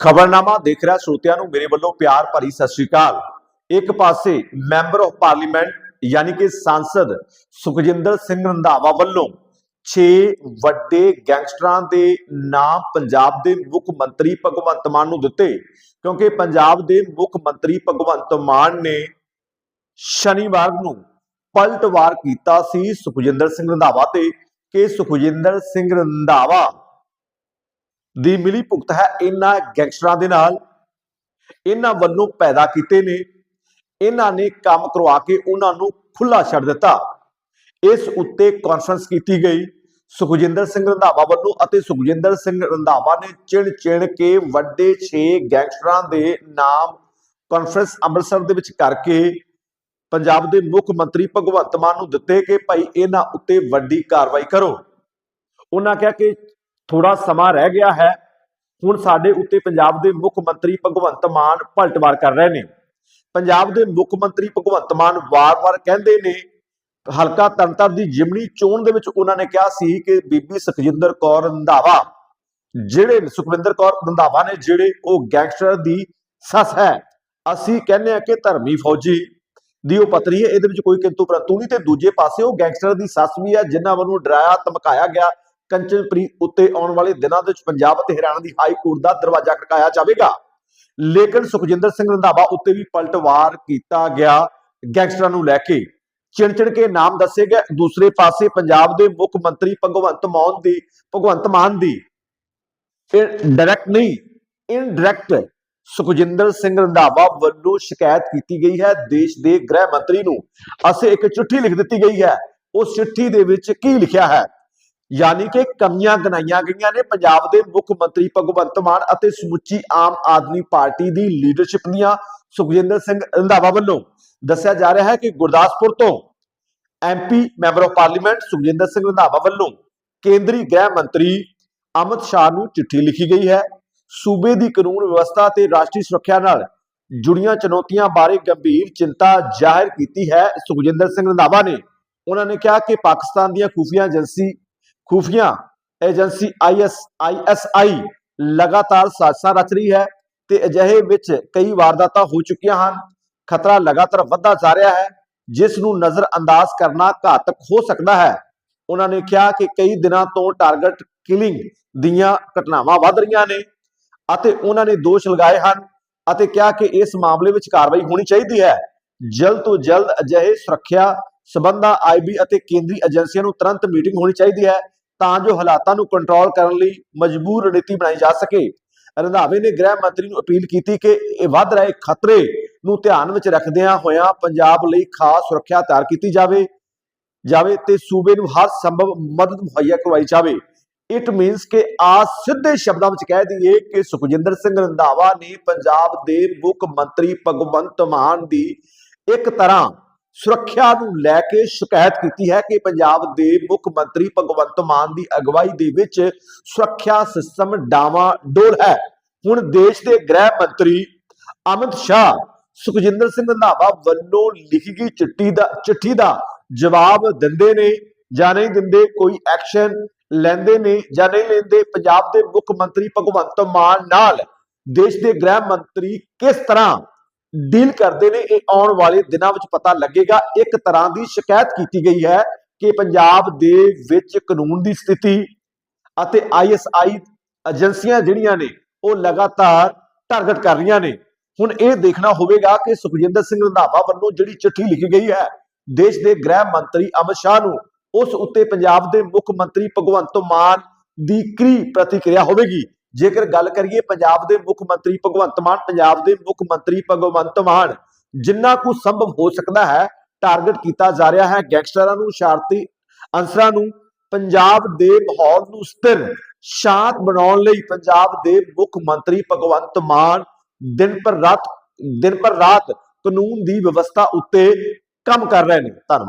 ਖਬਰਨਾਮਾ ਦੇਖ ਰਿਹਾ ਸਰੋਤਿਆਂ ਨੂੰ ਮੇਰੇ ਵੱਲੋਂ ਪਿਆਰ ਭਰੀ ਸਤਿ ਸ਼੍ਰੀ ਅਕਾਲ। ਇੱਕ ਪਾਸੇ ਮੈਂਬਰ ਆਫ ਪਾਰਲੀਮੈਂਟ ਯਾਨੀ ਕਿ ਸੰਸਦ ਸੁਖਜਿੰਦਰ ਸਿੰਘ ਰੰਧਾਵਾ ਵੱਲੋਂ 6 ਵੱਡੇ ਗੈਂਗਸਟਰਾਂ ਦੇ ਨਾਮ ਪੰਜਾਬ ਦੇ ਮੁੱਖ ਮੰਤਰੀ ਭਗਵੰਤ ਮਾਨ ਨੂੰ ਦਿੱਤੇ ਕਿਉਂਕਿ ਪੰਜਾਬ ਦੇ ਮੁੱਖ ਮੰਤਰੀ ਭਗਵੰਤ ਮਾਨ ਨੇ ਸ਼ਨੀਵਾਰ ਨੂੰ ਪਲਟਵਾਰ ਕੀਤਾ ਸੀ ਸੁਖਜਿੰਦਰ ਸਿੰਘ ਰੰਧਾਵਾ ਤੇ ਕਿ ਸੁਖਜਿੰਦਰ ਸਿੰਘ ਰੰਧਾਵਾ ਦੀ ਮਿਲੀ ਭੁਗਤ ਹੈ, ਇਹਨਾਂ ਗੈਂਗਸਟਰਾਂ ਦੇ ਨਾਲ। ਇਹਨਾਂ ਵੱਲੋਂ ਪੈਦਾ ਕੀਤੇ ਨੇ। ਇਹਨਾਂ ਨੇ ਕੰਮ ਕਰਵਾ ਕੇ ਉਹਨਾਂ ਨੂੰ ਖੁੱਲਾ ਛੱਡ ਦਿੱਤਾ। ਇਸ ਉੱਤੇ ਕਾਨਫਰੰਸ ਕੀਤੀ ਗਈ। ਸੁਖਜਿੰਦਰ ਸਿੰਘ ਰੰਧਾਵਾ ਵੱਲੋਂ ਅਤੇ ਸੁਖਜਿੰਦਰ ਸਿੰਘ ਰੰਧਾਵਾ ਨੇ ਚਿਣ ਚਿਣ ਕੇ ਵੱਡੇ 6 ਗੈਂਗਸਟਰਾਂ ਦੇ ਨਾਮ ਕਾਨਫਰੰਸ ਅੰਮ੍ਰਿਤਸਰ ਦੇ ਵਿੱਚ ਕਰਕੇ ਪੰਜਾਬ ਦੇ ਮੁੱਖ ਮੰਤਰੀ ਭਗਵੰਤ ਮਾਨ ਨੂੰ ਦਿੱਤੇ ਕਿ ਭਾਈ, ਇਹਨਾਂ ਉੱਤੇ ਵੱਡੀ ਕਾਰਵਾਈ ਕਰੋ। ਉਹਨਾਂ ਕਿਹਾ ਕਿ ਥੋੜਾ ਸਮਾਂ ਰਹਿ ਗਿਆ ਹੈ। ਹੁਣ ਸਾਡੇ ਉੱਤੇ ਪੰਜਾਬ ਦੇ ਮੁੱਖ ਮੰਤਰੀ ਭਗਵੰਤ ਮਾਨ ਪਲਟਵਾਰ ਕਰ ਰਹੇ ਨੇ। ਪੰਜਾਬ ਦੇ ਮੁੱਖ ਮੰਤਰੀ ਭਗਵੰਤ ਮਾਨ ਵਾਰ-ਵਾਰ ਕਹਿੰਦੇ ਨੇ, ਹਲਕਾ ਤੰਤਰ ਦੀ ਜਿਮਣੀ ਚੋਣ ਦੇ ਵਿੱਚ ਉਹਨਾਂ ਨੇ ਕਿਹਾ ਸੀ ਕਿ ਬੀਬੀ ਸੁਖਜਿੰਦਰ ਕੌਰ ਰੰਧਾਵਾ, ਜਿਹੜੇ ਸੁਖਵਿੰਦਰ ਕੌਰ ਰੰਧਾਵਾ ਨੇ, ਜਿਹੜੇ ਉਹ ਗੈਂਗਸਟਰ ਦੀ ਸੱਸ ਹੈ, ਅਸੀਂ ਕਹਿੰਦੇ ਆ ਕਿ ਧਰਮੀ ਫੌਜੀ ਦੀ ਉਹ ਪਤਨੀ ਹੈ। ਇਹਦੇ ਵਿੱਚ ਕੋਈ ਕਿੰਤੂ ਪਰੰਤੂ ਨਹੀਂ ਤੇ ਦੂਜੇ ਪਾਸੇ ਉਹ ਗੈਂਗਸਟਰ ਦੀ ਸੱਸ ਵੀ ਹੈ, ਜਿਨ੍ਹਾਂ ਵੱਲੋਂ ਡਰਾਇਆ, ਧਮਕਾਇਆ ਗਿਆ ਕੰਚਨਪ੍ਰੀਤ ਉੱਤੇ ਆਉਣ ਵਾਲੇ ਦਿਨਾਂ ਦੇ ਵਿੱਚ ਪੰਜਾਬ ਅਤੇ ਹਰਿਆਣਾ ਦੀ ਹਾਈ ਕੋਰਟ ਦਾ ਦਰਵਾਜ਼ਾ ਖੜਕਾਇਆ ਜਾਵੇਗਾ। ਲੇਕਿਨ ਸੁਖਜਿੰਦਰ ਸਿੰਘ ਰੰਧਾਵਾ ਉੱਤੇ ਵੀ ਪਲਟਵਾਰ ਕੀਤਾ ਗਿਆ ਗੈਂਗਸਟਰਾਂ ਨੂੰ ਲੈ ਕੇ। ਚਿਣ ਚਿਣ ਕੇ ਨਾਮ ਦੱਸੇ ਗਏ। ਦੂਸਰੇ ਪਾਸੇ ਪੰਜਾਬ ਦੇ ਮੁੱਖ ਮੰਤਰੀ ਭਗਵੰਤ ਮਾਨ ਦੀ, ਭਗਵੰਤ ਮਾਨ ਦੀ। ਫਿਰ ਡਾਇਰੈਕਟ ਨਹੀਂ ਇਨਡਾਇਰੈਕਟ ਸੁਖਜਿੰਦਰ ਸਿੰਘ ਰੰਧਾਵਾ ਵੱਲੋਂ ਸ਼ਿਕਾਇਤ ਕੀਤੀ ਗਈ ਹੈ ਦੇਸ਼ ਦੇ ਗ੍ਰਹਿ ਮੰਤਰੀ ਨੂੰ। ਅਸੀਂ ਇੱਕ ਚਿੱਠੀ ਲਿਖ ਦਿੱਤੀ ਗਈ ਹੈ। ਉਸ ਚਿੱਠੀ ਦੇ ਵਿੱਚ ਕੀ ਲਿਖਿਆ ਹੈ? ਯਾਨੀ ਕਿ ਕਮੀਆਂ ਗਨਾਈਆਂ ਗਈਆਂ ਨੇ ਪੰਜਾਬ ਦੇ ਮੁੱਖ ਮੰਤਰੀ ਭਗਵੰਤ ਮਾਨ ਅਤੇ ਸਮੁੱਚੀ ਆਮ ਆਦਮੀ ਪਾਰਟੀ ਦੀ ਲੀਡਰਸ਼ਿਪ ਦੀਆਂ ਸੁਖਜਿੰਦਰ ਸਿੰਘ ਰੰਧਾਵਾ ਵੱਲੋਂ ਦੱਸਿਆ ਜਾ ਰਿਹਾ ਹੈ ਕਿ ਗੁਰਦਾਸਪੁਰ ਤੋਂ MP member of parliament Sukhjinder Singh Randhawa ਵੱਲੋਂ ਕੇਂਦਰੀ ਗ੍ਰਹਿ ਮੰਤਰੀ ਅਮਿਤ ਸ਼ਾਹ ਨੂੰ ਚਿੱਠੀ ਲਿਖੀ ਗਈ ਹੈ। ਸੂਬੇ ਦੀ ਕਾਨੂੰਨ ਵਿਵਸਥਾ ਤੇ ਰਾਸ਼ਟਰੀ ਸੁਰੱਖਿਆ ਨਾਲ ਜੁੜੀਆਂ ਚੁਣੌਤੀਆਂ ਬਾਰੇ ਗੰਭੀਰ ਚਿੰਤਾ ਜ਼ਾਹਿਰ ਕੀਤੀ ਹੈ ਸੁਖਜਿੰਦਰ ਸਿੰਘ ਰੰਧਾਵਾ ਨੇ। ਉਹਨਾਂ ਨੇ ਕਿਹਾ ਕਿ ਪਾਕਿਸਤਾਨ ਦੀਆਂ ਖੂਫੀਆ ਏਜੰਸੀ ਖੂਫੀਆ ਏਜੰਸੀ ਆਈਐਸ, ਆਈਐਸਆਈ ਲਗਾਤਾਰ ਸਾਜ਼ਿਸ਼ਾਂ ਰਚ ਰਹੀ ਹੈ ਤੇ ਅਜਿਹੇ ਵਿੱਚ ਕਈ ਵਾਰਦਾਤਾਂ ਹੋ ਚੁੱਕੀਆਂ ਹਨ। ਖਤਰਾ ਲਗਾਤਾਰ ਵੱਧਦਾ ਜਾ ਰਿਹਾ ਹੈ, ਜਿਸ ਨੂੰ ਨਜ਼ਰ ਅੰਦਾਜ਼ ਕਰਨਾ ਘਾਤਕ ਹੋ ਸਕਦਾ ਹੈ। ਉਹਨਾਂ ਨੇ ਕਿਹਾ ਕਿ ਕਈ ਦਿਨਾਂ ਤੋਂ ਟਾਰਗੇਟ ਕਿਲਿੰਗ ਦੀਆਂ ਘਟਨਾਵਾਂ ਵੱਧ ਰਹੀਆਂ ਨੇ ਅਤੇ ਉਹਨਾਂ ਨੇ ਦੋਸ਼ ਲਗਾਏ ਹਨ ਅਤੇ ਕਿਹਾ ਕਿ ਇਸ ਮਾਮਲੇ ਵਿੱਚ ਕਾਰਵਾਈ ਹੋਣੀ ਚਾਹੀਦੀ ਹੈ। ਜਲਦ ਤੋਂ ਜਲਦ ਅਜਿਹੇ ਸੁਰੱਖਿਆ ਸਬੰਧਾਂ ਆਈਬੀ ਅਤੇ ਕੇਂਦਰੀ ਏਜੰਸੀਆਂ ਨੂੰ ਤੁਰੰਤ ਮੀਟਿੰਗ ਹੋਣੀ ਚਾਹੀਦੀ ਹੈ ਤਾਂ ਜੋ ਹਾਲਾਤਾਂ ਨੂੰ ਕੰਟਰੋਲ ਕਰਨ ਲਈ ਮਜਬੂਰ ਰਣਨੀਤੀ ਬਣਾਈ ਜਾ ਸਕੇ। ਰੰਧਾਵੇ ਨੇ ਗ੍ਰਹਿ ਮੰਤਰੀ ਨੂੰ ਅਪੀਲ ਕੀਤੀ ਕਿ ਇਹ ਵੱਧ ਰਹੇ ਖਤਰੇ ਨੂੰ ਧਿਆਨ ਵਿੱਚ ਰੱਖਦਿਆਂ ਹੋਇਆਂ ਪੰਜਾਬ ਲਈ ਖਾਸ ਸੁਰੱਖਿਆ ਤਿਆਰ ਕੀਤੀ ਜਾਵੇ ਜਾਵੇ ਤੇ ਸੂਬੇ ਨੂੰ ਹਰ ਸੰਭਵ ਮਦਦ ਮੁਹੱਈਆ ਕਰਵਾਈ ਜਾਵੇ। ਇਟ ਮੀਨਸ ਕਿ ਆ ਸਿੱਧੇ ਸ਼ਬਦਾਂ ਵਿੱਚ ਕਹਿ ਦਈਏ ਕਿ ਸੁਖਜਿੰਦਰ ਸਿੰਘ ਰੰਧਾਵਾ ਨੇ ਪੰਜਾਬ ਦੇ ਮੁੱਖ ਮੰਤਰੀ ਭਗਵੰਤ ਮਾਨ ਦੀ ਇੱਕ ਤਰ੍ਹਾਂ ਸੁਰੱਖਿਆ ਨੂੰ ਲੈ ਕੇ ਸ਼ਿਕਾਇਤ ਕੀਤੀ ਹੈ ਕਿ ਪੰਜਾਬ ਦੇ ਮੁੱਖ ਮੰਤਰੀ ਭਗਵੰਤ ਮਾਨ ਦੀ ਅਗਵਾਈ ਦੇ ਵਿੱਚ ਸੁਰੱਖਿਆ ਸਿਸਟਮ ਡਾਵਾ ਡੋਲ ਹੈ। ਹੁਣ ਦੇਸ਼ ਦੇ ਗ੍ਰਹਿ ਮੰਤਰੀ ਅਮਿਤ ਸ਼ਾਹ, ਸੁਖਜਿੰਦਰ ਸਿੰਘ ਰੰਧਾਵਾ ਵੱਲੋਂ ਲਿਖੀ ਗਈ ਚਿੱਠੀ ਦਾ ਚਿੱਠੀ ਦਾ ਜਵਾਬ ਦਿੰਦੇ ਨੇ ਜਾਂ ਨਹੀਂ ਦਿੰਦੇ, ਕੋਈ ਐਕਸ਼ਨ ਲੈਂਦੇ ਨੇ ਜਾਂ ਨਹੀਂ ਲੈਂਦੇ, ਪੰਜਾਬ ਦੇ ਮੁੱਖ ਮੰਤਰੀ ਭਗਵੰਤ ਮਾਨ ਨਾਲ ਦੇਸ਼ ਦੇ ਗ੍ਰਹਿ ਮੰਤਰੀ ਕਿਸ ਤਰ੍ਹਾਂ ਡੀਲ ਕਰਦੇ ਨੇ, ਇਹ ਆਉਣ ਵਾਲੇ ਦਿਨਾਂ ਵਿੱਚ ਪਤਾ ਲੱਗੇਗਾ। ਇੱਕ ਤਰ੍ਹਾਂ ਦੀ ਸ਼ਿਕਾਇਤ ਕੀਤੀ ਗਈ ਹੈ ਕਿ ਪੰਜਾਬ ਦੇ ਵਿੱਚ ਕਾਨੂੰਨ ਦੀ ਸਥਿਤੀ ਅਤੇ ਆਈਐਸਆਈ ਏਜੰਸੀਆਂ ਜਿਹੜੀਆਂ ਨੇ, ਉਹ ਲਗਾਤਾਰ ਟਾਰਗੇਟ ਕਰ ਰਹੀਆਂ ਨੇ। ਹੁਣ ਇਹ ਦੇਖਣਾ ਹੋਵੇਗਾ ਕਿ ਸੁਖਜਿੰਦਰ ਸਿੰਘ ਰੰਧਾਵਾ ਵੱਲੋਂ ਜਿਹੜੀ ਚਿੱਠੀ ਲਿਖੀ ਗਈ ਹੈ, ਦੇਸ਼ ਦੇ ਗ੍ਰਹਿ ਮੰਤਰੀ ਅਮਿਤ ਸ਼ਾਹ ਨੂੰ, ਉਸ ਉੱਤੇ ਪੰਜਾਬ ਦੇ ਮੁੱਖ ਮੰਤਰੀ ਭਗਵੰਤ ਮਾਨ ਦੀ ਕੀ ਪ੍ਰਤੀਕਿਰਿਆ ਹੋਵੇਗੀ? ਜੇਕਰ ਗੱਲ ਕਰੀਏ ਪੰਜਾਬ ਦੇ ਮੁੱਖ ਮੰਤਰੀ ਭਗਵੰਤ ਮਾਨ, ਪੰਜਾਬ ਦੇ ਮੁੱਖ ਮੰਤਰੀ ਭਗਵੰਤ ਮਾਨ, ਜਿੰਨਾ ਕੁ ਸੰਭਵ ਹੋ ਸਕਦਾ ਹੈ ਟਾਰਗੇਟ ਕੀਤਾ ਜਾ ਰਿਹਾ ਹੈ ਗੈਂਗਸਟਰਾਂ ਨੂੰ ਸ਼ਾਰਤੀ ਅਨਸਰਾਂ ਨੂੰ, ਪੰਜਾਬ ਦੇ ਮਾਹੌਲ ਨੂੰ ਸਥਿਰ, ਸ਼ਾਂਤ ਬਣਾਉਣ ਲਈ ਪੰਜਾਬ ਦੇ ਮੁੱਖ ਮੰਤਰੀ ਭਗਵੰਤ ਮਾਨ ਦਿਨ ਪਰ ਰਾਤ, ਦਿਨ ਪਰ ਰਾਤ ਕਾਨੂੰਨ ਦੀ ਵਿਵਸਥਾ ਉੱਤੇ ਕੰਮ ਕਰ ਰਹੇ ਨੇ। ਧੰਨਵਾਦ।